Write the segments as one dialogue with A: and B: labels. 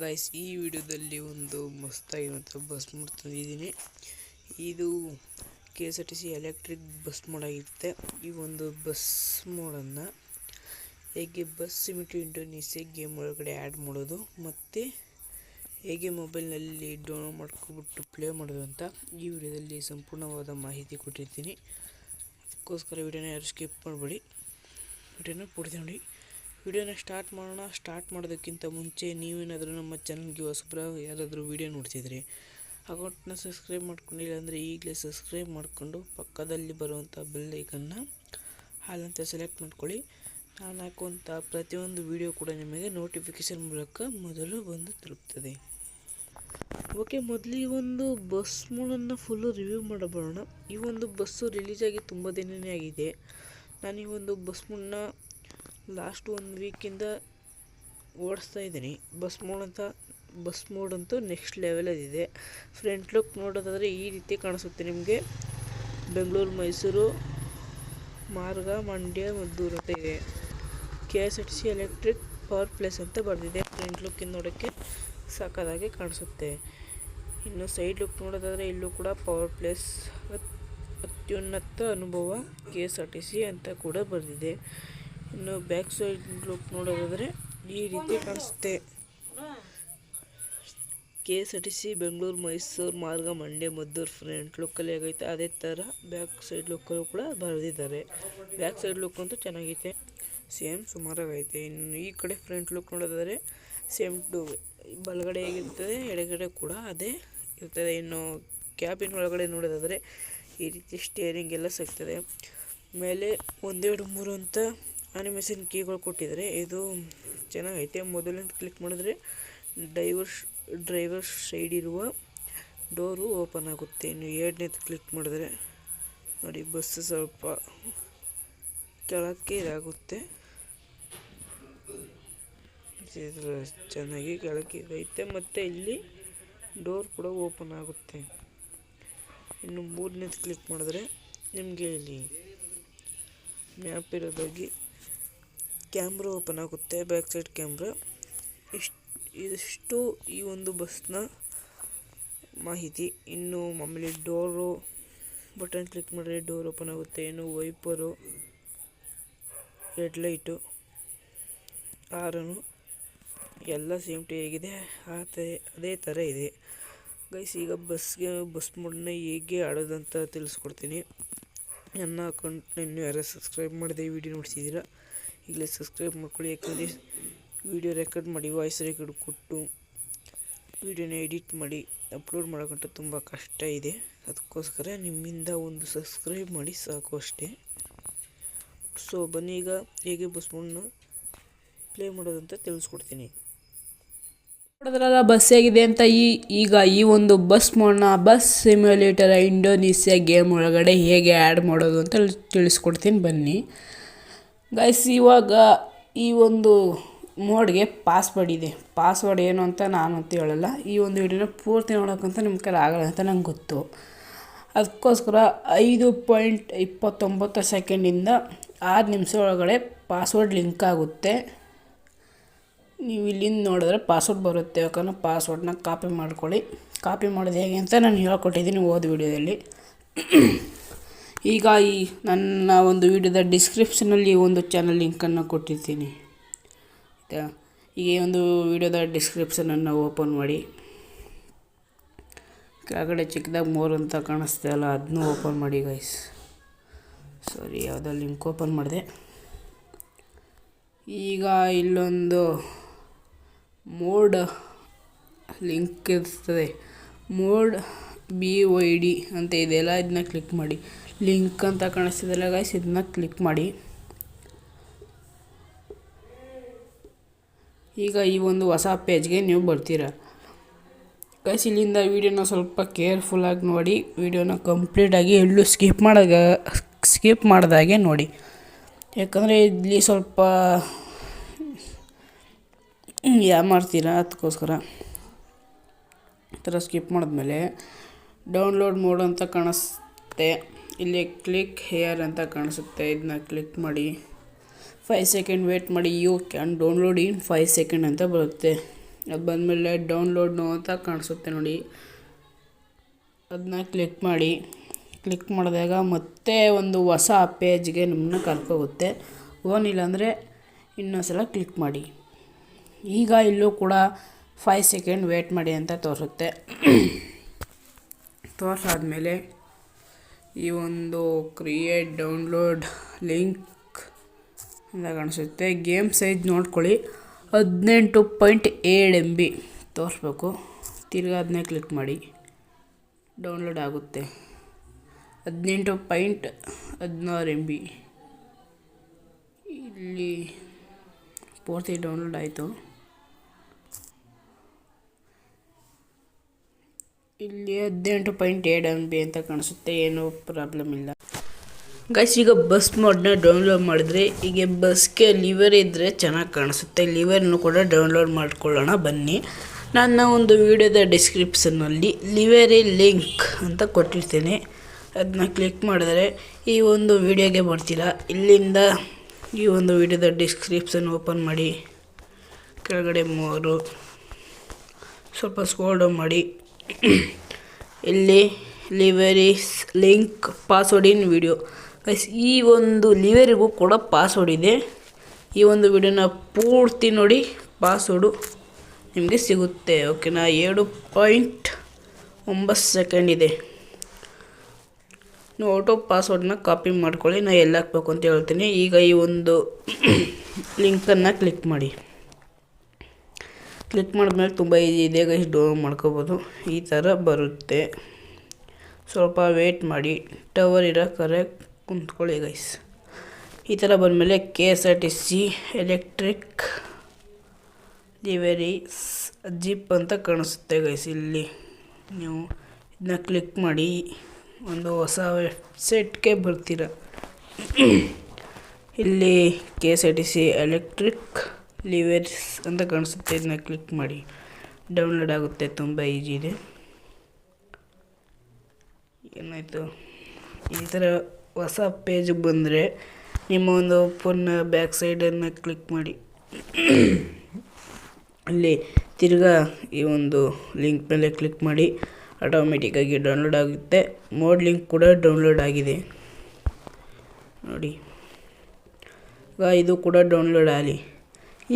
A: Guys ಈ ವಿಡಿಯೋದಲ್ಲಿ ಒಂದು ಮಸ್ತಾಗಿರುವಂಥ ಬಸ್ ಮೋಡ್ ತಂದಿದ್ದೀನಿ. ಇದು K S R T C electric bus mod ಆಗಿರುತ್ತೆ. ಈ ಒಂದು ಬಸ್ ಮೋಡನ್ನು ಹೇಗೆ ಬಸ್ ಸಿಮಿಟು ಇಂಡೋನೇಷ್ಯಾ ಗೇಮ್ ಒಳಗಡೆ ಆ್ಯಡ್ ಮಾಡೋದು ಮತ್ತು ಹೇಗೆ ಮೊಬೈಲ್ನಲ್ಲಿ ಡೌನ್ಲೋಡ್ ಮಾಡ್ಕೊಬಿಟ್ಟು ಪ್ಲೇ ಮಾಡೋದು ಅಂತ ಈ ವಿಡಿಯೋದಲ್ಲಿ ಸಂಪೂರ್ಣವಾದ ಮಾಹಿತಿ ಕೊಟ್ಟಿರ್ತೀನಿ. ಅದಕ್ಕೋಸ್ಕರ ವಿಡಿಯೋನ ಯಾರು ಸ್ಕಿಪ್ ಮಾಡಬೇಡಿ. ವಿಡಿಯೋನ ಪೂರ್ತಿ ನೋಡಿ. ವಿಡಿಯೋನ ಸ್ಟಾರ್ಟ್ ಮಾಡೋಣ. ಸ್ಟಾರ್ಟ್ ಮಾಡೋದಕ್ಕಿಂತ ಮುಂಚೆ ನೀವೇನಾದರೂ ನಮ್ಮ ಚಾನಲ್ಗೆ ಹೊಸಬ್ರ ಯಾರಾದರೂ ವಿಡಿಯೋ ನೋಡ್ತಿದ್ರಿ ಅಕೌಂಟ್ನ ಸಬ್ಸ್ಕ್ರೈಬ್ ಮಾಡ್ಕೊಂಡಿಲ್ಲ ಅಂದರೆ ಈಗಲೇ ಸಬ್ಸ್ಕ್ರೈಬ್ ಮಾಡಿಕೊಂಡು ಪಕ್ಕದಲ್ಲಿ ಬರುವಂಥ ಐಕನ್ನ ಹಾಲಂತ ಸೆಲೆಕ್ಟ್ ಮಾಡ್ಕೊಳ್ಳಿ. ನಾನು ಹಾಕುವಂಥ ಪ್ರತಿಯೊಂದು ವಿಡಿಯೋ ಕೂಡ ನಿಮಗೆ ನೋಟಿಫಿಕೇಷನ್ ಮೂಲಕ ಮೊದಲು ಬಂದು ತಲುಪ್ತದೆ. ಓಕೆ ಮೊದಲು ಈ ಒಂದು ಬಸ್ ಮೂಡನ್ನು ಫುಲ್ಲು ರಿವ್ಯೂ ಮಾಡಬರೋಣ ಈ ಒಂದು ಬಸ್ಸು ರಿಲೀಸ್ ಆಗಿ ತುಂಬ ದಿನವೇ ಆಗಿದೆ. ನಾನು ಈ ಒಂದು ಬಸ್ ಮೂಡನ್ನ ಲಾಸ್ಟ್ ಒಂದು ವೀಕಿಂದ ಓಡಿಸ್ತಾ ಇದ್ದೀನಿ. ಬಸ್ ಮೋಡ್ ಅಂತ, ಬಸ್ ಮೋಡ್ ಅಂತೂ ನೆಕ್ಸ್ಟ್ ಲೆವೆಲಲ್ಲಿದೆ ಫ್ರಂಟ್ ಲುಕ್ ನೋಡೋದಾದರೆ ಈ ರೀತಿ ಕಾಣಿಸುತ್ತೆ ನಿಮಗೆ. ಬೆಂಗಳೂರು, ಮೈಸೂರು, ಮಾರ್ಗ, ಮಂಡ್ಯ, ಮದ್ದೂರು ಅಂತ ಇದೆ. K S R C electric power place ಅಂತ ಬರೆದಿದೆ. ಫ್ರಂಟ್ ಲುಕ್ಕಿಂದ ನೋಡೋಕ್ಕೆ ಸಾಕಾದಾಗೆ ಕಾಣಿಸುತ್ತೆ. ಇನ್ನು ಸೈಡ್ ಲುಕ್ ನೋಡೋದಾದರೆ ಇಲ್ಲೂ ಕೂಡ ಪವರ್ ಪ್ಲೇಸ್ ಅತ್ಯುನ್ನತ ಅನುಭವ K S R T C ಅಂತ ಕೂಡ ಬರೆದಿದೆ. ಇನ್ನು ಬ್ಯಾಕ್ ಸೈಡ್ ಲುಕ್ ನೋಡೋದಾದರೆ ಈ ರೀತಿ ಕಾಣಿಸುತ್ತೆ. K S R T C Bengaluru, Mysuru, ಮಾರ್ಗ, ಮಂಡ್ಯ, ಮದ್ದೂರು ಫ್ರಂಟ್ ಲುಕ್ಕಲ್ಲಿ ಆಗೈತೆ. ಅದೇ ಥರ ಬ್ಯಾಕ್ ಸೈಡ್ ಲುಕ್ಕಲ್ಲೂ ಕೂಡ ಬರೆದಿದ್ದಾರೆ. ಬ್ಯಾಕ್ ಸೈಡ್ ಲುಕ್ ಅಂತೂ ಚೆನ್ನಾಗೈತೆ. ಸೇಮ್ ಸುಮಾರಾಗೈತೆ. ಇನ್ನು ಈ ಕಡೆ ಫ್ರಂಟ್ ಲುಕ್ ನೋಡೋದಾದರೆ ಸೇಮ್ ಟು ಬಲಗಡೆ ಹೇಗಿರ್ತದೆ ಎಡಗಡೆ ಕೂಡ ಅದೇ ಇರ್ತದೆ. ಇನ್ನು ಕ್ಯಾಬಿನ್ ಒಳಗಡೆ ನೋಡೋದಾದರೆ ಈ ರೀತಿ ಸ್ಟೇರಿಂಗ್ ಎಲ್ಲ ಸಿಗ್ತದೆ. ಮೇಲೆ ಒಂದೆರಡು ಮೂರು ಅಂತ ಆನಿಮೇಷನ್ ಕೀಗಳು ಕೊಟ್ಟಿದ್ದಾರೆ. ಇದು ಚೆನ್ನಾಗೈತೆ. ಮೊದಲಿಂದ ಕ್ಲಿಕ್ ಮಾಡಿದ್ರೆ ಡೈವರ್ಸ್ ಡ್ರೈವರ್ ಸೈಡ್ ಇರುವ ಡೋರು ಓಪನ್ ಆಗುತ್ತೆ. ಇನ್ನು ಎರಡನೇದು ಕ್ಲಿಕ್ ಮಾಡಿದ್ರೆ ನೋಡಿ ಬಸ್ ಸ್ವಲ್ಪ ಕೆಳಕ್ಕೆ ಇದಾಗುತ್ತೆ. ಇದು ಚೆನ್ನಾಗಿ ಕೆಳಕ್ಕೆ ಇದೈತೆ. ಮತ್ತು ಇಲ್ಲಿ ಡೋರ್ ಕೂಡ ಓಪನ್ ಆಗುತ್ತೆ. ಇನ್ನು ಮೂರನೇದು ಕ್ಲಿಕ್ ಮಾಡಿದ್ರೆ ನಿಮಗೆ ಇಲ್ಲಿ ಮ್ಯಾಪ್ ಇರೋದಾಗಿ ಕ್ಯಾಮ್ರಾ ಓಪನ್ ಆಗುತ್ತೆ, ಬ್ಯಾಕ್ ಸೈಡ್ ಕ್ಯಾಮ್ರಾ. ಇಷ್ಟು ಇಷ್ಟು ಈ ಒಂದು ಬಸ್ನ ಮಾಹಿತಿ. ಇನ್ನು ಮಾಮೂಲಿ ಡೋರು, ಬಟನ್ ಕ್ಲಿಕ್ ಮಾಡಿದ್ರೆ ಡೋರ್ ಓಪನ್ ಆಗುತ್ತೆ. ಇನ್ನು ವೈಪರು ಹೆಡ್ಲೈಟು ಆರನು ಎಲ್ಲ ಸೇಮ್ ಆಗಿದೆ ಆ ಥರ, ಅದೇ ಥರ ಇದೆ. ಗೈಸ್, ಈಗ ಬಸ್ಗೆ, ಬಸ್ ಮೋಡನ್ನ ಹೇಗೆ ಆಡೋದಂತ ತಿಳಿಸ್ಕೊಡ್ತೀನಿ. ನನ್ನ ಅಕೌಂಟ್ನ ಇನ್ನೂ ಯಾರು ಸಬ್ಸ್ಕ್ರೈಬ್ ಮಾಡಿದೆ ವಿಡಿಯೋ ನೋಡ್ತಿದ್ದೀರಾ ಈಗಲೇ ಸಬ್ಸ್ಕ್ರೈಬ್ ಮಾಡ್ಕೊಳ್ಳಿ ಯಾಕಂದರೆ ವಿಡಿಯೋ ರೆಕಾರ್ಡ್ ಮಾಡಿ ವಾಯ್ಸ್ ರೆಕಾರ್ಡ್ ಕೊಟ್ಟು ವಿಡಿಯೋನ ಎಡಿಟ್ ಮಾಡಿ ಅಪ್ಲೋಡ್ ಮಾಡೋಕ್ಕಂತ ತುಂಬ ಕಷ್ಟ ಇದೆ. ಅದಕ್ಕೋಸ್ಕರ ನಿಮ್ಮಿಂದ ಒಂದು ಸಬ್ಸ್ಕ್ರೈಬ್ ಮಾಡಿ ಸಾಕು ಅಷ್ಟೇ. ಸೊ ಬನ್ನಿ ಈಗ ಹೇಗೆ ಬಸ್ ಮೋಡನ್ನ ಪ್ಲೇ ಮಾಡೋದಂತ ತಿಳಿಸ್ಕೊಡ್ತೀನಿ.
B: ನೋಡಿದ್ರಲ್ಲ ಬಸ್ ಹೇಗಿದೆ ಅಂತ ಈ, ಈಗ ಈ ಒಂದು ಬಸ್ ಮೋಡ್ನ ಬಸ್ ಸಿಮ್ಯುಲೇಟರ್ ಇಂಡೋನೇಷ್ಯಾ ಗೇಮ್ ಒಳಗಡೆ ಹೇಗೆ ಆ್ಯಡ್ ಮಾಡೋದು ಅಂತ ತಿಳಿಸ್ಕೊಡ್ತೀನಿ. ಬನ್ನಿ. ಗೈಸ್ ಇವಾಗ ಈ ಒಂದು ಮೋಡ್ಗೆ ಪಾಸ್ವರ್ಡ್ ಇದೆ. ಪಾಸ್ವರ್ಡ್ ಏನು ಅಂತ ನಾನು ಅಂತ ಹೇಳಲ್ಲ. ಈ ಒಂದು ವಿಡಿಯೋನ ಪೂರ್ತಿ ನೋಡೋಕ್ಕಂತ ನಿಮ್ಮ ಕೈಲಿ ಆಗಲ್ಲ ಅಂತ ನಂಗೆ ಗೊತ್ತು. ಅದಕ್ಕೋಸ್ಕರ ಐದು ಪಾಯಿಂಟ್ ಇಪ್ಪತ್ತೊಂಬತ್ತು ಸೆಕೆಂಡಿಂದ ಆರು ನಿಮಿಷ ಒಳಗಡೆ ಪಾಸ್ವರ್ಡ್ ಲಿಂಕ್ ಆಗುತ್ತೆ. ನೀವು ಇಲ್ಲಿಂದ ನೋಡಿದ್ರೆ ಪಾಸ್ವರ್ಡ್ ಬರುತ್ತೆ. ಯಾಕಂದ್ರೆ ಪಾಸ್ವರ್ಡ್ನ ಕಾಪಿ ಮಾಡ್ಕೊಳ್ಳಿ. ಕಾಪಿ ಮಾಡೋದು ಹೇಗೆ ಅಂತ ನಾನು ಹೇಳ್ಕೊಟ್ಟಿದ್ದೀನಿ ಓದ್ ವಿಡಿಯೋದಲ್ಲಿ ಈಗ ಈ ನನ್ನ ಒಂದು ವಿಡಿಯೋದ ಡಿಸ್ಕ್ರಿಪ್ಷನಲ್ಲಿ ಒಂದು ಚಾನಲ್ ಲಿಂಕನ್ನು ಕೊಟ್ಟಿರ್ತೀನಿ. ಈಗ ಈ ಒಂದು ವಿಡಿಯೋದ ಡಿಸ್ಕ್ರಿಪ್ಷನನ್ನು ಓಪನ್ ಮಾಡಿ. ಕೆಳಗಡೆ ಚಿಕ್ಕದಾಗಿ ಮೋರ್ ಅಂತ ಕಾಣಿಸ್ತೆ ಅಲ್ಲ ಅದನ್ನೂ ಓಪನ್ ಮಾಡಿ ಗೈಸ್ ಸಾರಿ ಯಾವುದೋ ಲಿಂಕ್ ಓಪನ್ ಮಾಡಿದೆ. ಈಗ ಇಲ್ಲೊಂದು ಮೋಡ್ ಲಿಂಕ್ ಇರ್ತದೆ. ಮೋಡ್ ಬಿ ವೈ ಡಿ ಅಂತ ಇದೆಲ್ಲ ಇದನ್ನ ಕ್ಲಿಕ್ ಮಾಡಿ. ಲಿಂಕ್ ಅಂತ ಕಾಣಿಸ್ತಿದೆ ಗಾಯ್ಸ್ ಇದನ್ನ ಕ್ಲಿಕ್ ಮಾಡಿ. ಈಗ ಈ ಒಂದು ಹೊಸ ಪೇಜ್ಗೆ ನೀವು ಬರ್ತೀರ. ಗೈಸ್ ಇಲ್ಲಿಂದ ವೀಡಿಯೋನ ಸ್ವಲ್ಪ ಕೇರ್ಫುಲ್ಲಾಗಿ ನೋಡಿ ವೀಡಿಯೋನ ಕಂಪ್ಲೀಟಾಗಿ ಎಲ್ಲೂ ಸ್ಕಿಪ್ ಮಾಡಿದಾಗ ಸ್ಕಿಪ್ ಮಾಡಿದಾಗೆ ನೋಡಿ. ಯಾಕಂದರೆ ಇಲ್ಲಿ ಸ್ವಲ್ಪ ಯಾ ಮಾಡ್ತೀರ ಅದಕ್ಕೋಸ್ಕರ ಈ ಥರ ಸ್ಕಿಪ್ ಮಾಡಿದ್ಮೇಲೆ ಡೌನ್ಲೋಡ್ ಮೋಡ್ ಅಂತ ಕಾಣಿಸುತ್ತೆ ಇಲ್ಲಿ ಕ್ಲಿಕ್ ಹೇರ್ ಅಂತ ಕಾಣಿಸುತ್ತೆ. ಇದನ್ನ ಕ್ಲಿಕ್ ಮಾಡಿ. ಫೈವ್ ಸೆಕೆಂಡ್ ವೇಟ್ ಮಾಡಿ. You can download in five second ಅಂತ ಬರುತ್ತೆ. ಅದು ಬಂದಮೇಲೆ ಡೌನ್ಲೋಡ್ ನೋ ಅಂತ ಕಾಣಿಸುತ್ತೆ ನೋಡಿ. ಅದನ್ನ ಕ್ಲಿಕ್ ಮಾಡಿ. ಕ್ಲಿಕ್ ಮಾಡಿದಾಗ ಮತ್ತೆ ಒಂದು ಹೊಸ ಪೇಜ್ಗೆ ನಿಮ್ಮನ್ನ ಕರ್ಕೋಗುತ್ತೆ. ಓನಿಲ್ಲ ಅಂದರೆ ಇನ್ನೊಂದು ಸಲ ಕ್ಲಿಕ್ ಮಾಡಿ. ಈಗ ಇಲ್ಲೂ ಕೂಡ ಫೈವ್ ಸೆಕೆಂಡ್ ವೇಟ್ ಮಾಡಿ ಅಂತ ತೋರಿಸುತ್ತೆ. ತೋರಿಸಾದ್ಮೇಲೆ ಈ ಒಂದು ಕ್ರಿಯೇಟ್ ಡೌನ್ಲೋಡ್ ಲಿಂಕ್ ಅಂತ ಕಾಣಿಸುತ್ತೆ. ಗೇಮ್ ಸೈಜ್ ನೋಡ್ಕೊಳ್ಳಿ. ಹದಿನೆಂಟು ಪಾಯಿಂಟ್ ಏಳು ಎಂ ಬಿ ತೋರಿಸ್ಬೇಕು. ತಿರ್ಗಾ ಅದನ್ನೇ ಕ್ಲಿಕ್ ಮಾಡಿ. ಡೌನ್ಲೋಡ್ ಆಗುತ್ತೆ. ಹದಿನೆಂಟು ಪಾಯಿಂಟ್ ಹದಿನಾರು ಎಂ ಬಿ ಇಲ್ಲಿ ಪೂರ್ತಿ ಡೌನ್ಲೋಡ್ ಆಯಿತು. ಇಲ್ಲಿ ಹದಿನೆಂಟು ಪಾಯಿಂಟ್ ಏಳು ಎಂ ಬಿ ಅಂತ ಕಾಣಿಸುತ್ತೆ, ಏನೂ ಪ್ರಾಬ್ಲಮ್ ಇಲ್ಲ. ಗೈಸ್ ಈಗ ಬಸ್ ಮೋಡ್ನ ಡೌನ್ಲೋಡ್ ಮಾಡಿದ್ರೆ, ಈಗ ಬಸ್ಗೆ ಲಿವರ್ ಇದ್ದರೆ ಚೆನ್ನಾಗಿ ಕಾಣಿಸುತ್ತೆ. ಲಿವರ್ನು ಕೂಡ ಡೌನ್ಲೋಡ್ ಮಾಡ್ಕೊಳ್ಳೋಣ, ಬನ್ನಿ. ನನ್ನ ಒಂದು ವಿಡಿಯೋದ ಡಿಸ್ಕ್ರಿಪ್ಷನ್ನಲ್ಲಿ ಲಿವರಿ ಲಿಂಕ್ ಅಂತ ಕೊಟ್ಟಿರ್ತೇನೆ. ಅದನ್ನ ಕ್ಲಿಕ್ ಮಾಡಿದ್ರೆ ಈ ಒಂದು ವಿಡಿಯೋಗೆ ಬರ್ತೀರಾ? ಇಲ್ಲಿಂದ ಈ ಒಂದು ವಿಡಿಯೋದ ಡಿಸ್ಕ್ರಿಪ್ಷನ್ ಓಪನ್ ಮಾಡಿ. ಕೆಳಗಡೆ ಮೂರು. ಸ್ವಲ್ಪ ಸ್ಕ್ರೋಲ್ ಮಾಡಿ. ಇಲ್ಲಿ liveries link password in video guys ಈ ಒಂದು ಲಿವರಿಗೂ ಕೂಡ ಪಾಸ್ವರ್ಡ್ ಇದೆ. ಈ ಒಂದು ವಿಡಿಯೋನ ಪೂರ್ತಿ ನೋಡಿ ಪಾಸ್ವರ್ಡು ನಿಮಗೆ ಸಿಗುತ್ತೆ. ಓಕೆನಾ ಏಳು ಪಾಯಿಂಟ್ ಒಂಬತ್ತು ಸೆಕೆಂಡ್ ಇದೆ. ನೀವು ಆಟೋ ಪಾಸ್ವರ್ಡನ್ನ ಕಾಪಿ ಮಾಡ್ಕೊಳ್ಳಿ ನಾನು ಎಲ್ಲಿ ಅಂತ ಹೇಳ್ತೀನಿ. ಈಗ ಈ ಒಂದು ಲಿಂಕನ್ನು ಕ್ಲಿಕ್ ಮಾಡಿ. ಕ್ಲಿಕ್ ಮಾಡಿದ್ಮೇಲೆ ತುಂಬ ಈಸಿ ಇದೆ ಗೈಸ್ ಡೌನ್ಲೋಡ್ ಮಾಡ್ಕೋಬೋದು. ಈ ಥರ ಬರುತ್ತೆ. ಸ್ವಲ್ಪ ವೇಟ್ ಮಾಡಿ. ಟವರ್ ಇರೋ ಕರೆಕ್ಟ್ ಕುಂತ್ಕೊಳ್ಳಿ ಗೈಸ್ ಈ ಥರ ಬಂದಮೇಲೆ K S R T C electric livery zip ಅಂತ ಕಾಣಿಸುತ್ತೆ ಗೈಸ್ ಇಲ್ಲಿ. ನೀವು ಇದನ್ನ ಕ್ಲಿಕ್ ಮಾಡಿ. ಒಂದು ಹೊಸ ವೆಬ್ಸೈಟ್ಗೆ ಬರ್ತೀರ. ಇಲ್ಲಿ K S R T C electric liveries ಅಂತ ಕಾಣಿಸುತ್ತೆ. ಇದನ್ನ ಕ್ಲಿಕ್ ಮಾಡಿ. ಡೌನ್ಲೋಡ್ ಆಗುತ್ತೆ. ತುಂಬ ಈಜಿ ಇದೆ. ಏನಾಯಿತು? ಈ ಥರ ಹೊಸ ಪೇಜ್ ಬಂದರೆ ನಿಮ್ಮ ಒಂದು ಫೋನ್ನ ಬ್ಯಾಕ್ ಸೈಡನ್ನು ಕ್ಲಿಕ್ ಮಾಡಿ. ಅಲ್ಲಿ ತಿರ್ಗಾ ಈ ಒಂದು ಲಿಂಕ್ ಮೇಲೆ ಕ್ಲಿಕ್ ಮಾಡಿ. ಆಟೋಮೆಟಿಕ್ಕಾಗಿ ಡೌನ್ಲೋಡ್ ಆಗುತ್ತೆ. ಮೋಡ್ ಲಿಂಕ್ ಕೂಡ ಡೌನ್ಲೋಡ್ ಆಗಿದೆ. ನೋಡಿ. ಇದು ಕೂಡ ಡೌನ್ಲೋಡ್ ಆಗಲಿ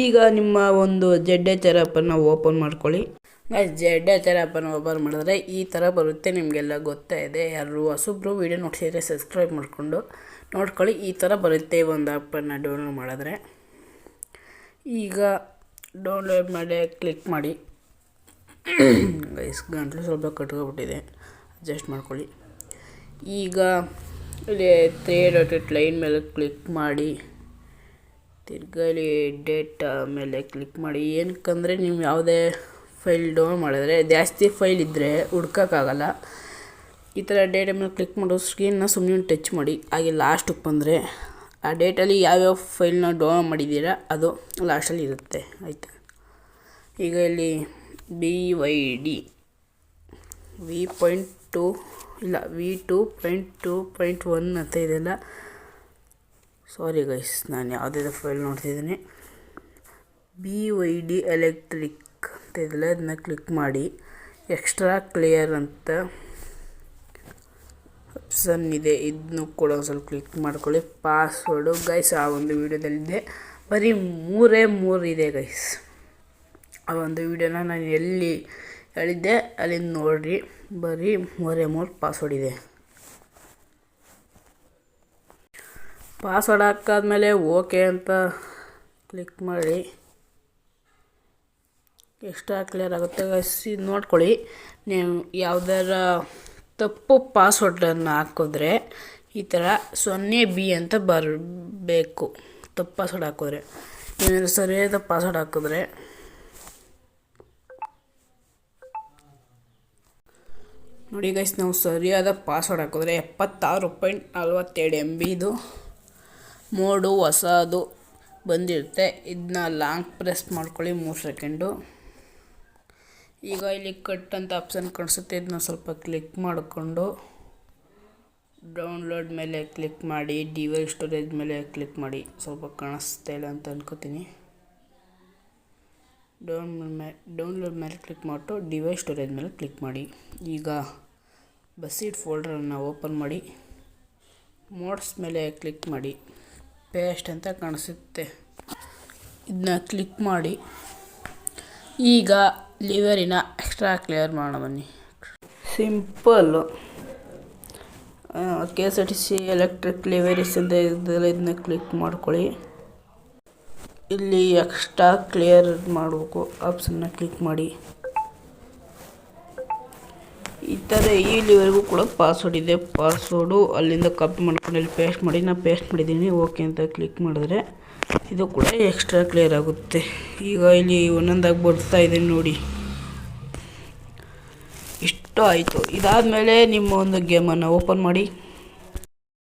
B: ಈಗ ನಿಮ್ಮ ಒಂದು ಜೆಡ್ ಎಚ್ ಆರ್ ಆ್ಯಪನ್ನು ಓಪನ್ ಮಾಡ್ಕೊಳ್ಳಿ. ಜೆಡ್ ಎಚ್ ಆರ್ ಆ್ಯಪನ್ನು ಓಪನ್ ಮಾಡಿದ್ರೆ ಈ ಥರ ಬರುತ್ತೆ ನಿಮಗೆಲ್ಲ ಗೊತ್ತೇ ಇದೆ. ಯಾರು ಹೊಸಬ್ರು ವೀಡಿಯೋ ನೋಡ್ಸಿದ್ರೆ ಸಬ್ಸ್ಕ್ರೈಬ್ ಮಾಡಿಕೊಂಡು ನೋಡ್ಕೊಳ್ಳಿ. ಈ ಥರ ಬರುತ್ತೆ ಒಂದು ಆ್ಯಪನ್ನು ಡೌನ್ಲೋಡ್ ಮಾಡಿದ್ರೆ. ಈಗ ಡೌನ್ಲೋಡ್ ಮಾಡಿ ಕ್ಲಿಕ್ ಮಾಡಿ. ಗೈಸ್ ಗಂಟಲು ಸ್ವಲ್ಪ ಕಟ್ಕೊಬಿಟ್ಟಿದೆ. ಅಡ್ಜಸ್ಟ್ ಮಾಡ್ಕೊಳ್ಳಿ. ಈಗ ಇಲ್ಲಿ ತ್ರೀ ಡಾಟೆಡ್ ಲೈನ್ ಮೇಲೆ ಕ್ಲಿಕ್ ಮಾಡಿ. ತಿರ್ಗಾ ಇಲ್ಲಿ ಡೇಟ್ ಮೇಲೆ ಕ್ಲಿಕ್ ಮಾಡಿ ಏನಕ್ಕಂದರೆ ನೀವು ಯಾವುದೇ ಫೈಲ್ ಡೌನ್ ಮಾಡಿದ್ರೆ, ಜಾಸ್ತಿ ಫೈಲ್ ಇದ್ದರೆ ಹುಡ್ಕೋಕ್ಕಾಗಲ್ಲ. ಈ ಥರ ಡೇಟ್ ಮೇಲೆ ಕ್ಲಿಕ್ ಮಾಡೋ ಸ್ಕ್ರೀನ್ನ ಸುಮ್ಮನೆ ಟಚ್ ಮಾಡಿ, ಹಾಗೆ ಲಾಸ್ಟಿಗೆ ಬಂದರೆ ಆ ಡೇಟಲ್ಲಿ ಯಾವ್ಯಾವ ಫೈಲ್ನ ಡೌನ್ ಮಾಡಿದ್ದೀರಾ, ಅದು ಲಾಸ್ಟಲ್ಲಿ ಇರುತ್ತೆ. ಆಯಿತಾ? ಈಗ ಇಲ್ಲಿ B Y D V point two ಇಲ್ಲ V two point two point one ಅಂತ ಇದೆಲ್ಲ. ಸಾರಿ ಗೈಸ್ ನಾನು ಯಾವುದೇ ಫೈಲ್ ನೋಡ್ತಿದ್ದೀನಿ. ಬಿ ವೈ ಡಿ ಎಲೆಕ್ಟ್ರಿಕ್ ಅಂತ ಇದೆಲ್ಲ ಅದನ್ನ ಕ್ಲಿಕ್ ಮಾಡಿ. ಎಕ್ಸ್ಟ್ರಾ ಕ್ಲಿಯರ್ ಅಂತ ಆಪ್ಷನ್ ಇದೆ. ಇದನ್ನು ಕೂಡ ಒಂದು ಸ್ವಲ್ಪ ಕ್ಲಿಕ್ ಮಾಡ್ಕೊಳ್ಳಿ. ಪಾಸ್ವರ್ಡು ಗೈಸ್ ಆ ಒಂದು ವೀಡಿಯೋದಲ್ಲಿದೆ. ಬರೀ ಮೂರೇ ಮೂರು ಇದೆ ಗೈಸ್ ಆ ಒಂದು ವೀಡಿಯೋನ ನಾನು ಎಲ್ಲಿ ಹೇಳಿದ್ದೆ ಅಲ್ಲಿಂದ ನೋಡಿರಿ. ಬರೀ ಮೂರೇ ಮೂರು ಪಾಸ್ವರ್ಡ್ ಇದೆ. ಪಾಸ್ವರ್ಡ್ ಹಾಕಾದ್ಮೇಲೆ ಓಕೆ ಅಂತ ಕ್ಲಿಕ್ ಮಾಡಿ. ಎಕ್ಸ್ಟ್ರಾ ಕ್ಲಿಯರ್ ಆಗುತ್ತೆ ಇದು ನೋಡ್ಕೊಳ್ಳಿ. ನೀವು ಯಾವ್ದಾರ ತಪ್ಪು ಪಾಸ್ವರ್ಡನ್ನು ಹಾಕಿದ್ರೆ ಈ ಥರ ಸೊನ್ನೆ ಬಿ ಅಂತ ಬರಬೇಕು. ತಪ್ಪು ಪಾಸ್ವರ್ಡ್ ಹಾಕಿದ್ರೆ. ನೀವೇನು ಸರಿಯಾದ ಪಾಸ್ವರ್ಡ್ ಹಾಕಿದ್ರೆ. ನೋಡಿ ಗೈಸ್ ನಾವು ಸರಿಯಾದ ಪಾಸ್ವರ್ಡ್ ಹಾಕಿದ್ರೆ ಎಪ್ಪತ್ತಾರು ಪಾಯಿಂಟ್ ನಲ್ವತ್ತೆರಡು ಎಂ ಬಿದು ಮೋಡು ಹೊಸದು ಬಂದಿರುತ್ತೆ. ಇದನ್ನ ಲಾಂಗ್ ಪ್ರೆಸ್ ಮಾಡ್ಕೊಳ್ಳಿ ಮೂರು ಸೆಕೆಂಡು. ಈಗ ಇಲ್ಲಿ ಕಟ್ ಅಂತ ಆಪ್ಷನ್ ಕಾಣಿಸುತ್ತೆ. ಇದನ್ನ ಸ್ವಲ್ಪ ಕ್ಲಿಕ್ ಮಾಡಿಕೊಂಡು ಡೌನ್ಲೋಡ್ ಮೇಲೆ ಕ್ಲಿಕ್ ಮಾಡಿ, ಡಿವೈಸ್ ಸ್ಟೋರೇಜ್ ಮೇಲೆ ಕ್ಲಿಕ್ ಮಾಡಿ. ಸ್ವಲ್ಪ ಕಾಣಿಸ್ತಾ ಇಲ್ಲ ಅಂತ ಅನ್ಕೋತೀನಿ. ಡೌನ್ ಮೇಲೆ ಡೌನ್ಲೋಡ್ ಮೇಲೆ ಕ್ಲಿಕ್ ಮಾಡಿಟ್ಟು ಡಿವೈಸ್ ಸ್ಟೋರೇಜ್ ಮೇಲೆ ಕ್ಲಿಕ್ ಮಾಡಿ. ಈಗ ಬಸೀಡ್ ಫೋಲ್ಡರನ್ನು ಓಪನ್ ಮಾಡಿ. ಮೋಡ್ಸ್ ಮೇಲೆ ಕ್ಲಿಕ್ ಮಾಡಿ. ಪೇಸ್ಟ್ ಅಂತ ಕಾಣಿಸುತ್ತೆ. ಇದನ್ನ ಕ್ಲಿಕ್ ಮಾಡಿ. ಈಗ ಲಿವರಿನ ಎಕ್ಸ್ಟ್ರಾ ಕ್ಲಿಯರ್ ಮಾಡೋಣ ಬನ್ನಿ. Simple K S R T C electric liveries ಅಂತ ಇದೆಲ್ಲ ಇದನ್ನ ಕ್ಲಿಕ್ ಮಾಡ್ಕೊಳ್ಳಿ. ಇಲ್ಲಿ ಎಕ್ಸ್ಟ್ರಾ ಕ್ಲಿಯರ್ ಮಾಡಬೇಕು. ಆಪ್ಷನ್ನ ಕ್ಲಿಕ್ ಮಾಡಿ. ಈ ಇಲ್ಲಿವರೆಗೂ ಕೂಡ ಪಾಸ್ವರ್ಡ್ ಇದೆ. ಪಾಸ್ವರ್ಡು ಅಲ್ಲಿಂದ ಕಾಪಿ ಮಾಡ್ಕೊಂಡು ಇಲ್ಲಿ ಪೇಸ್ಟ್ ಮಾಡಿ ನಾನು ಪೇಸ್ಟ್ ಮಾಡಿದ್ದೀನಿ. ಓಕೆ ಅಂತ ಕ್ಲಿಕ್ ಮಾಡಿದ್ರೆ ಇದು ಕೂಡ ಎಕ್ಸ್ಟ್ರಾ ಕ್ಲಿಯರ್ ಆಗುತ್ತೆ. ಈಗ ಇಲ್ಲಿ ಒಂದೊಂದಾಗಿ ಬರ್ತಾ ಇದೆ ನೋಡಿ. ಇಷ್ಟು ಆಯಿತು. ಇದಾದಮೇಲೆ ನಿಮ್ಮ ಒಂದು ಗೇಮನ್ನು ಓಪನ್ ಮಾಡಿ.